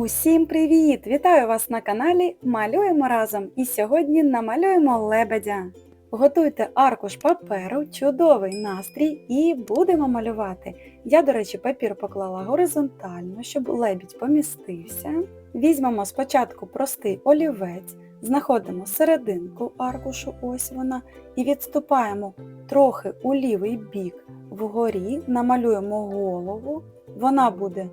Усім привіт! Вітаю вас на каналі Малюємо разом і сьогодні намалюємо лебедя. Готуйте аркуш паперу, чудовий настрій і будемо малювати. Я, до речі, папір поклала горизонтально, щоб лебідь помістився. Візьмемо спочатку простий олівець, знаходимо серединку аркушу, ось вона, і відступаємо трохи у лівий бік вгорі, намалюємо голову, вона буде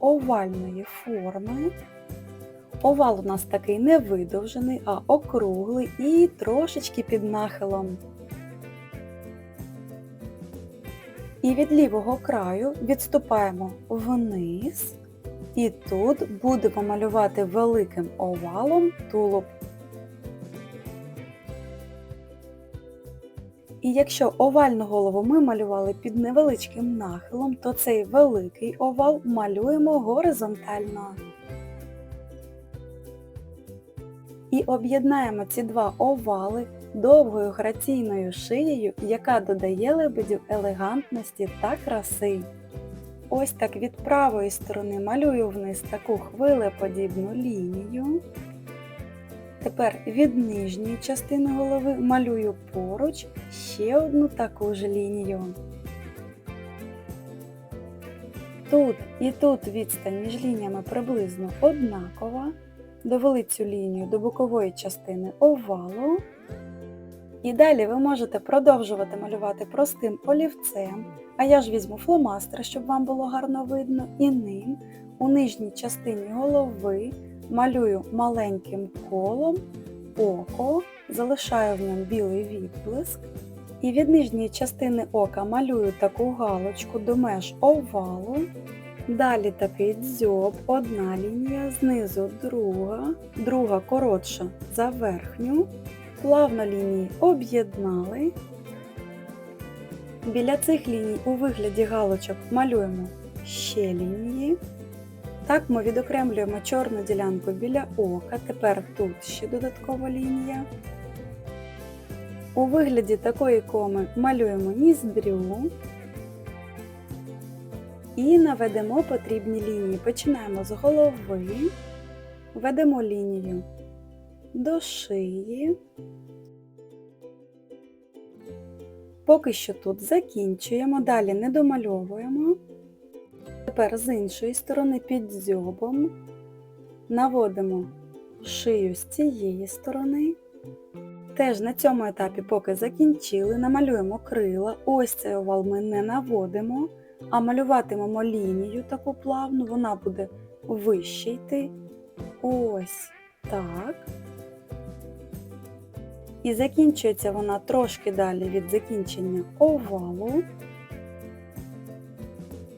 овальної форми. Овал у нас такий не видовжений, а округлий і трошечки під нахилом. І від лівого краю відступаємо вниз. І тут будемо малювати великим овалом тулуб. І якщо овальну голову ми малювали під невеличким нахилом, то цей великий овал малюємо горизонтально. І об'єднаємо ці два овали довгою граційною шиєю, яка додає лебедю елегантності та краси. Ось так від правої сторони малюю вниз таку хвилеподібну лінію. Тепер від нижньої частини голови малюю поруч ще одну таку ж лінію. Тут і тут відстань між лініями приблизно однакова. Довели цю лінію до бокової частини овалу. І далі ви можете продовжувати малювати простим олівцем, а я ж візьму фломастер, щоб вам було гарно видно, і ним у нижній частині голови малюю маленьким колом око, залишаю в ньому білий відблиск. І від нижньої частини ока малюю таку галочку до меж овалу. Далі такий дзьоб, одна лінія, знизу друга, друга коротша за верхню. Плавно лінії об'єднали. Біля цих ліній у вигляді галочок малюємо ще лінії. Так ми відокремлюємо чорну ділянку біля ока, тепер тут ще додаткова лінія. У вигляді такої коми малюємо ніздрю і наведемо потрібні лінії. Починаємо з голови, ведемо лінію до шиї. Поки що тут закінчуємо, далі не домальовуємо. Тепер з іншої сторони під дзьобом наводимо шию з цієї сторони. Теж на цьому етапі, поки закінчили, намалюємо крила. Ось цей овал ми не наводимо, а малюватимемо лінію таку плавну, вона буде вище йти. Ось так. І закінчується вона трошки далі від закінчення овалу.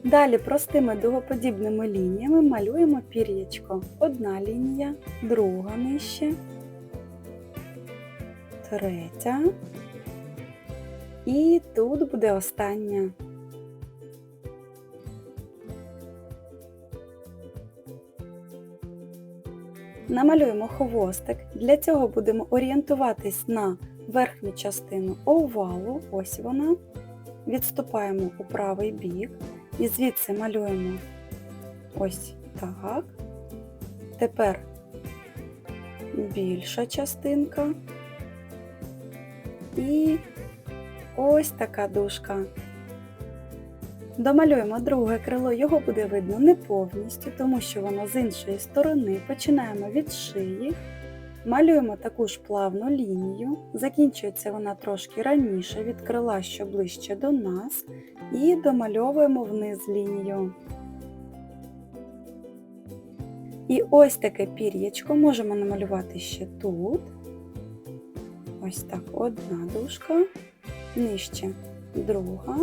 Далі простими дугоподібними лініями малюємо пір'ячко. Одна лінія, друга нижче, третя. І тут буде остання. Намалюємо хвостик. Для цього будемо орієнтуватись на верхню частину овалу, ось вона. Відступаємо у правий бік. І звідси малюємо ось так. Тепер більша частинка. І ось така дужка. Домалюємо друге крило, його буде видно не повністю, тому що воно з іншої сторони. Починаємо від шиї, малюємо таку ж плавну лінію, закінчується вона трошки раніше від крила, що ближче до нас, і домальовуємо вниз лінію. І ось таке пір'ячко можемо намалювати ще тут. Ось так, одна дужка, нижче друга,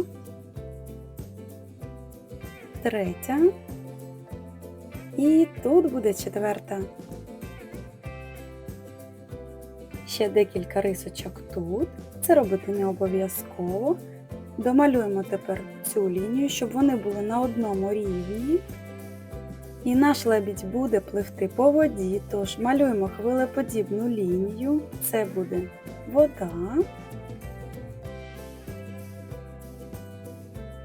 третя. І тут буде четверта. Ще декілька рисочок тут. Це робити не обов'язково. Домалюємо тепер цю лінію, щоб вони були на одному рівні. І наш лебідь буде пливти по воді, тож малюємо хвилеподібну лінію. Це буде вода.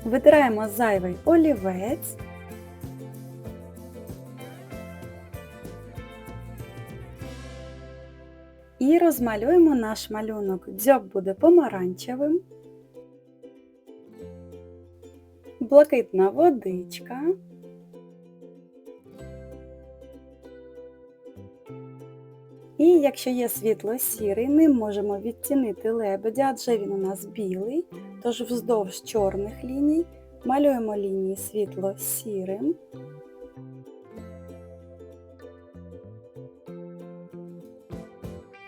Витираємо зайвий олівець. І розмалюємо наш малюнок. Дзьоб буде помаранчевим, блакитна водичка. І якщо є світло сірий, ним можемо відтінити лебедя, адже він у нас білий, тож вздовж чорних ліній малюємо лінії світло сірим.